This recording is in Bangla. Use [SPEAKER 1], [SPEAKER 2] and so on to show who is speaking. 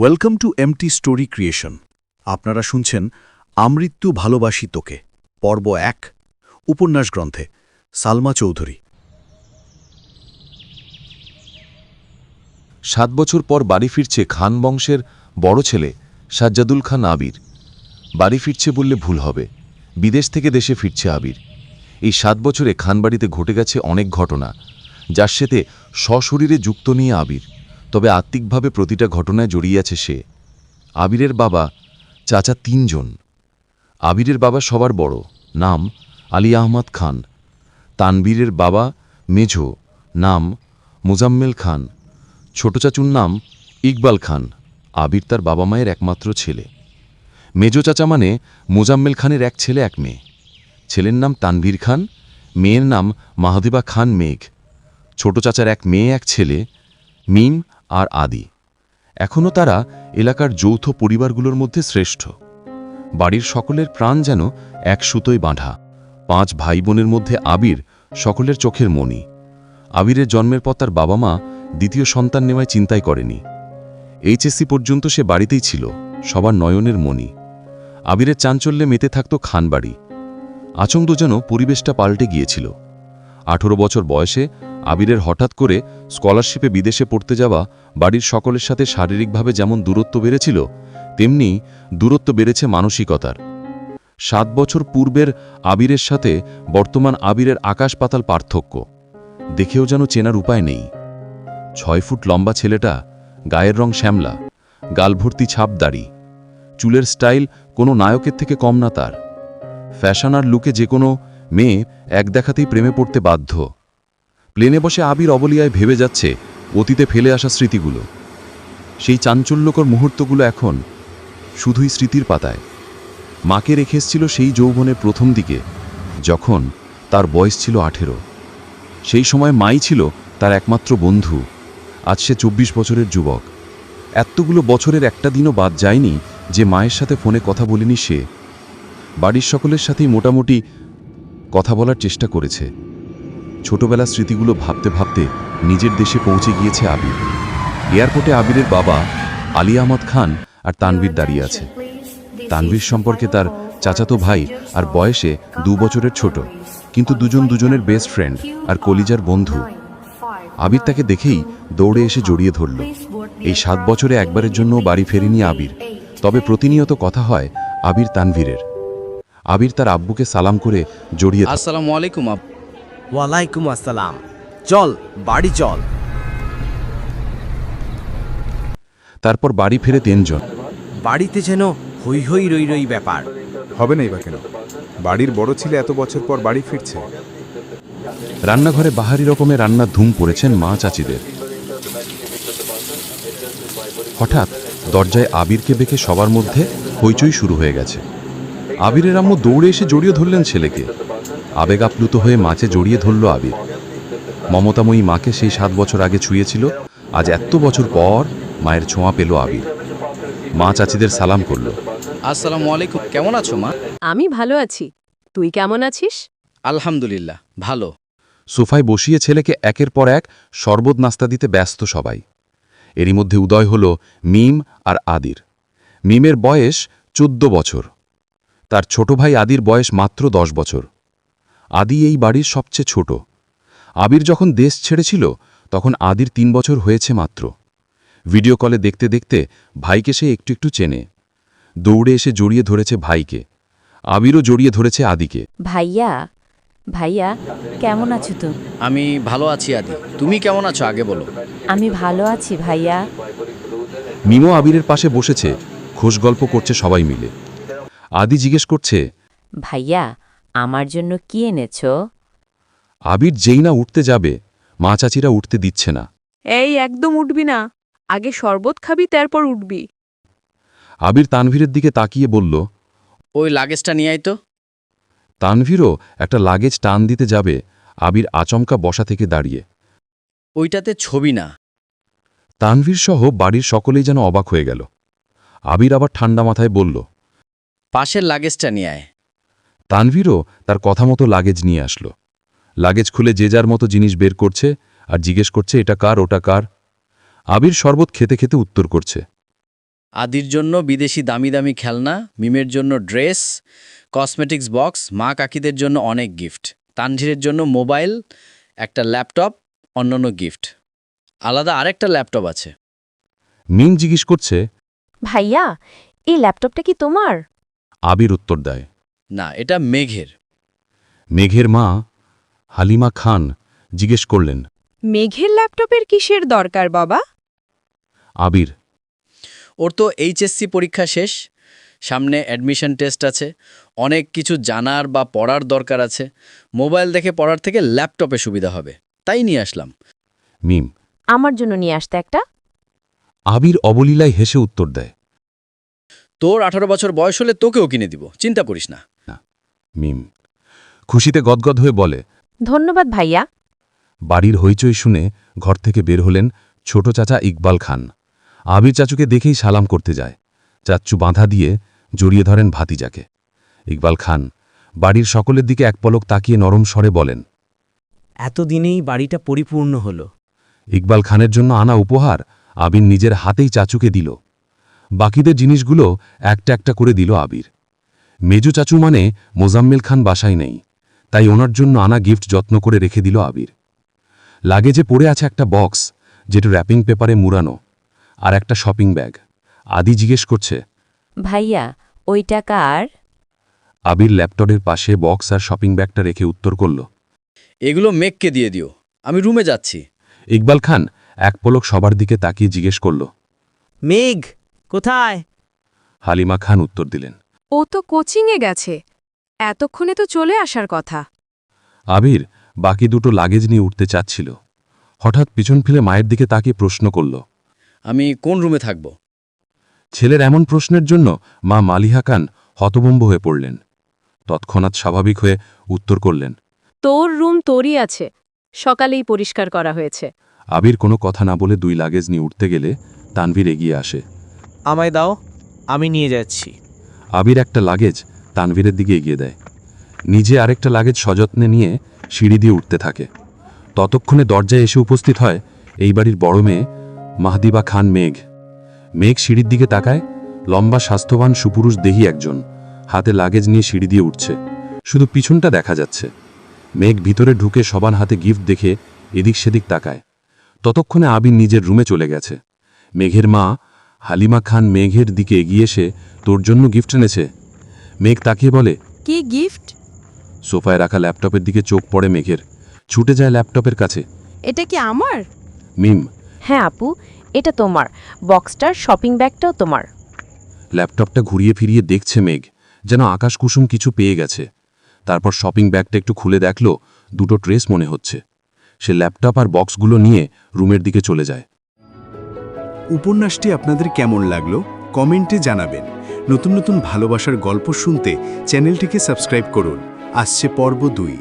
[SPEAKER 1] Welcome to MT story creation আপনারা শুনছেন আমৃত্যু ভালোবাসি তোকে, পর্ব এক, উপন্যাস গ্রন্থে, সালমা চৌধুরী।
[SPEAKER 2] সাত বছর পর বাড়ি ফিরছে খান বংশের বড় ছেলে সাজ্জাদুল খান আবির। বাড়ি ফিরছে বললে ভুল হবে, বিদেশ থেকে দেশে ফিরছে আবির। এই সাত বছরে খানবাড়িতে ঘটে গেছে অনেক ঘটনা, যার সাথে সশরীরে যুক্ত নিয়ে আবির। তবে আত্মিকভাবে প্রতিটা ঘটনায় জড়িয়ে আছে সে। আবিরের বাবা, চাচা তিনজন। আবিরের বাবা সবার বড়, নাম আলী আহমদ খান। তানবীরের বাবা মেঝো, নাম মুজাম্মেল খান। ছোট চাচুর নাম ইকবাল খান। আবির তার বাবা মায়ের একমাত্র ছেলে। মেজো চাচা মানে মোজাম্মেল খানের এক ছেলে, এক মেয়ে। ছেলের নাম তানভীর খান, মেয়ের নাম মাহদিবা খান মেঘ। ছোট চাচার এক মেয়ে, এক ছেলে। মিম আর আদি। এখনও তারা এলাকার যৌথ পরিবারগুলোর মধ্যে শ্রেষ্ঠ। বাড়ির সকলের প্রাণ যেন এক সুতোয় বাঁধা। পাঁচ ভাই বোনের মধ্যে আবির সকলের চোখের মণি। আবিরের জন্মের পর তার বাবা মা দ্বিতীয় সন্তান নেওয়ায় চিন্তাই করেনি। এইচএসসি পর্যন্ত সে বাড়িতেই ছিল, সবার নয়নের মণি। আবিরের চাঞ্চল্যে মেতে থাকত খানবাড়ি। আচমদ যেন পরিবেশটা পাল্টে গিয়েছিল। আঠেরো বছর বয়সে আবিরের হঠাৎ করে স্কলারশিপে বিদেশে পড়তে যাওয়া বাড়ির সকলের সাথে শারীরিকভাবে যেমন দূরত্ব বেড়েছিল, তেমনি দূরত্ব বেড়েছে মানসিকতার। সাত বছর পূর্বের আবিরের সাথে বর্তমান আবিরের আকাশ পাতাল পার্থক্য। দেখেও যেন চেনার উপায় নেই। ছয় ফুট লম্বা ছেলেটা গায়ের রং শ্যামলা, গালভর্তি ছাপ দাড়ি, চুলের স্টাইল কোনো নায়কের থেকে কম না তার। ফ্যাশন আর লুকে যে কোনো মেয়ে এক দেখাতেই প্রেমে পড়তে বাধ্য। প্লেনে বসে আবির অবলিয়ায় ভেবে যাচ্ছে অতীতে ফেলে আসা স্মৃতিগুলো। সেই চাঞ্চল্যকর মুহূর্তগুলো এখন শুধুই স্মৃতির পাতায়। মাকে রেখে এসছিল সেই যৌবনের প্রথম দিকে, যখন তার বয়স ছিল আঠেরো। সেই সময় মাই ছিল তার একমাত্র বন্ধু, আজ সে চব্বিশ বছরের যুবক। এতগুলো বছরের একটা দিনও বাদ যায়নি যে মায়ের সাথে ফোনে কথা বলিনি সে। বাড়ির সকলের সাথেই মোটামুটি কথা বলার চেষ্টা করেছে। ছোটবেলার স্মৃতিগুলো ভাবতে ভাবতে নিজের দেশে পৌঁছে গিয়েছে আবির। এয়ারপোর্টে আবিরের বাবা আলী আহমদ খান আর তানভীর দাঁড়িয়ে আছে। তানভীর সম্পর্কে তার চাচাতো ভাই আর বয়সে দু বছরের ছোট। কিন্তু দুজন দুজনের বেস্ট ফ্রেন্ড আর কলিজার বন্ধু। আবির তাকে দেখেই দৌড়ে এসে জড়িয়ে ধরল। এই সাত বছরে একবারের জন্য বাড়ি ফেরেনি আবির। তবে প্রতিনিয়ত কথা হয় আবির তানভীরের। আবির তার আব্বুকে সালাম করে জড়িয়ে।
[SPEAKER 3] আসসালামু আলাইকুম আব
[SPEAKER 4] ওয়ালাইকুম আসসালাম। চল বাড়ি চল।
[SPEAKER 2] তারপর বাড়ি ফেরে তিনজন।
[SPEAKER 4] বাড়িতে যেন হই হই রই রই ব্যাপার।
[SPEAKER 5] হবে না বা কেন? বাড়ির বড় ছেলে এত বছর পর বাড়ি ফিরছে।
[SPEAKER 2] রান্নাঘরে বাহারি রকমের রান্নার ধুম পড়েছেন মা চাচিদের। হঠাৎ দরজায় আবিরকে দেখে সবার মধ্যে হইচই শুরু হয়ে গেছে। আবিরের আম্মু দৌড়ে এসে জড়িয়ে ধরলেন ছেলেকে। আবেগ আপ্লুত হয়ে মাছে জড়িয়ে ধরল আবির। মমতাময়ী মাকে সেই সাত বছর আগে ছুঁয়েছিল আজ এত বছর পর মায়ের ছোঁয়া পেল আবির। মা চাচিদের সালাম করল।
[SPEAKER 3] আসসালামু আলাইকুম কেমন আছো মা?
[SPEAKER 6] আমি ভালো আছি। তুই কেমন আছিস?
[SPEAKER 3] আলহামদুলিল্লাহ ভালো।
[SPEAKER 2] সোফায় বসিয়ে ছেলেকে একের পর এক শরবত নাস্তা দিতে ব্যস্ত সবাই। এরই মধ্যে উদয় হল মিম আর আদির। মিমের বয়স চোদ্দ বছর। তার ছোট ভাই আদির বয়স মাত্র দশ বছর। আদি এই বাড়ির সবচেয়ে ছোট। আবির যখন দেশ ছেড়েছিল তখন আদির তিন বছর হয়েছে মাত্র। ভিডিও কলে দেখতে দেখতে ভাইকে সে একটু একটু চেনে। দৌড়ে এসে জড়িয়ে ধরেছে ভাইকে। আবিরও জড়িয়ে ধরেছে আদিকে।
[SPEAKER 7] ভাইয়া ভাইয়া কেমন আছো তো?
[SPEAKER 3] আমি ভালো আছি আদি। তুমি কেমন আছো? আগে বলো।
[SPEAKER 7] আমি ভালো আছি ভাইয়া।
[SPEAKER 2] মিমো আবিরের পাশে বসেছে খোশ গল্প করছে সবাই মিলে। আদি জিজ্ঞেস করছে
[SPEAKER 7] ভাইয়া আমার জন্য কি এনেছ?
[SPEAKER 2] আবির যেই না উঠতে যাবে মা চাচিরা উঠতে দিচ্ছে না।
[SPEAKER 6] এই একদম উঠবি না আগে শরবত খাবি তারপর উঠবি।
[SPEAKER 2] আবির তানভীরের দিকে তাকিয়ে বলল
[SPEAKER 3] ওই লাগেজটা নিয়ে আয় তো।
[SPEAKER 2] তানভীরও একটা লাগেজ টান দিতে যাবে আবির আচমকা বসা থেকে দাঁড়িয়ে।
[SPEAKER 3] ওইটাতে ছবি না।
[SPEAKER 2] তানভীর সহ বাড়ির সকলেই যেন অবাক হয়ে গেল। আবির আবার ঠান্ডা মাথায় বলল
[SPEAKER 3] পাশের লাগেজটা নিয়ে আয়।
[SPEAKER 2] তানভীরও তার কথা মতো লাগেজ নিয়ে আসলো। লাগেজ খুলে যে যার মতো জিনিস বের করছে আর জিজ্ঞেস করছে এটা কার ওটা কার? আবির শরবত খেতে খেতে উত্তর করছে
[SPEAKER 3] আদির জন্য বিদেশি দামি দামি খেলনা মিমের জন্য ড্রেস কসমেটিক্স বক্স মা কাকিদের জন্য অনেক গিফট তানঝিরের জন্য মোবাইল একটা ল্যাপটপ অন্যান্য গিফট। আলাদা আরেকটা ল্যাপটপ আছে।
[SPEAKER 2] মিম জিজ্ঞেস করছে
[SPEAKER 7] ভাইয়া এই ল্যাপটপটা কি তোমার?
[SPEAKER 2] আবির উত্তর দেয়।
[SPEAKER 3] না এটা মেঘের।
[SPEAKER 2] মেঘের মা হালিমা খান জিজ্ঞেস করলেন
[SPEAKER 6] মেঘের ল্যাপটপের কিসের দরকার বাবা?
[SPEAKER 2] আবির
[SPEAKER 3] ওর তো এইচএসসি পরীক্ষা শেষ সামনে অ্যাডমিশন টেস্ট আছে অনেক কিছু জানার বা পড়ার দরকার আছে মোবাইল দেখে পড়ার থেকে ল্যাপটপে সুবিধা হবে তাই নিয়ে আসলাম।
[SPEAKER 2] মিম
[SPEAKER 7] আমার জন্য নিয়ে আসতে একটা?
[SPEAKER 2] আবির অবলীলায় হেসে উত্তর দেয়
[SPEAKER 3] তোর আঠারো বছর বয়স হলে তোকেও কিনে দিব চিন্তা করিস না।
[SPEAKER 2] মিম খুশিতে গদগদ হয়ে বলে
[SPEAKER 7] ধন্যবাদ ভাইয়া।
[SPEAKER 2] বাড়ির হইচই শুনে ঘর থেকে বের হলেন ছোট চাচা ইকবাল খান। আবির চাচুকে দেখেই সালাম করতে যায়। চাচ্চু বাঁধা দিয়ে জড়িয়ে ধরেন ভাতিজাকে। ইকবাল খান বাড়ির সকলের দিকে এক পলক তাকিয়ে নরম স্বরে বলেন
[SPEAKER 4] এতদিনেই বাড়িটা পরিপূর্ণ হল।
[SPEAKER 2] ইকবাল খানের জন্য আনা উপহার আবির নিজের হাতেই চাচুকে দিল। বাকিদের জিনিসগুলো একটা একটা করে দিল আবির। মেজু চাচু মানে মোজাম্মেল খান বাসায় নেই তাই ওনার জন্য আনা গিফট যত্ন করে রেখে দিল আবির। লাগেজে পড়ে আছে একটা বক্স যেটা র্যাপিং পেপারে মুড়ানো আর একটা শপিং ব্যাগ। আদি জিজ্ঞেস করছে
[SPEAKER 7] ভাইয়া ওই টাকা আর
[SPEAKER 2] আবির ল্যাপটপের পাশে বক্স আর শপিং ব্যাগটা রেখে উত্তর করল
[SPEAKER 3] এগুলো মেঘকে দিয়ে দিও আমি রুমে যাচ্ছি।
[SPEAKER 2] ইকবাল খান এক পলক সবার দিকে তাকিয়ে জিজ্ঞেস করল
[SPEAKER 4] মেঘ! কোথায়?
[SPEAKER 2] হালিমা খান উত্তর দিলেন।
[SPEAKER 6] ও তো কোচিংয়ে গেছে। এতক্ষণে তো চলে আসার কথা।
[SPEAKER 2] আবির বাকি দুটো লাগেজ নিয়ে উঠতে চাচ্ছিল। হঠাৎ পিছন ফিরে মায়ের দিকে তাকিয়ে প্রশ্ন করল
[SPEAKER 3] আমি কোন রুমে থাকব?
[SPEAKER 2] ছেলের এমন প্রশ্নের জন্য মা মালিহা খান হতবম্ব হয়ে পড়লেন। তৎক্ষণাৎ স্বাভাবিক হয়ে উত্তর করলেন
[SPEAKER 6] তোর রুম তোরই আছে। সকালেই পরিষ্কার করা হয়েছে।
[SPEAKER 2] আবির কোনো কথা না বলে দুই লাগেজ নিয়ে উঠতে গেলে তানভীর এগিয়ে আসে।
[SPEAKER 4] আমায় দাও, আমি নিয়ে যাচ্ছি।
[SPEAKER 2] আবির একটা লাগেজ তানভীরের দিকে এগিয়ে দেয়। নিজে আরেকটা লাগেজ সযত্নে নিয়ে সিঁড়ি দিয়ে উঠতে থাকে। ততক্ষণে দরজায় এসে উপস্থিত হয় এই বাড়ির বড় মেয়ে, মাহদিবা খান মেঘ। মেঘ সিঁড়ির দিকে তাকায়, লম্বা, স্বাস্থ্যবান, সুপুরুষ, দেহি একজন। হাতে লাগেজ নিয়ে সিঁড়ি দিয়ে উঠছে। শুধু পিছনটা দেখা যাচ্ছে। মেঘ ভিতরে ঢুকে সবার হাতে গিফট দেখে এদিক সেদিক তাকায়। ততক্ষণে আবির নিজের রুমে চলে গেছে। মেঘের মা হালিমা খান মেঘের দিকে এগিয়ে এসে তোর জন্য গিফট এনেছে। মেঘ তাকিয়ে বলে
[SPEAKER 6] কি গিফট
[SPEAKER 2] সোফায় রাখা ল্যাপটপের দিকে চোখ পড়ে মেঘের। ছুটে যায় ল্যাপটপের কাছে।
[SPEAKER 6] এটা কি আমার?
[SPEAKER 2] মিম।
[SPEAKER 7] হ্যাঁ আপু এটা তোমার। বক্সটার শপিং ব্যাগটাও তোমার।
[SPEAKER 2] ল্যাপটপটা ঘুরিয়ে ফিরিয়ে দেখছে মেঘ যেন আকাশ কুসুম কিছু পেয়ে গেছে। তারপর শপিং ব্যাগটা একটু খুলে দেখল দুটো ড্রেস মনে হচ্ছে। সে ল্যাপটপ আর বক্সগুলো নিয়ে রুমের দিকে চলে যায়।
[SPEAKER 1] উপন্যাসটি আপনাদের কেমন লাগল? কমেন্টে জানাবেন। নতুন নতুন ভালোবাসার গল্প শুনতে চ্যানেলটিকে সাবস্ক্রাইব করুন। আসছে পর্ব দুই।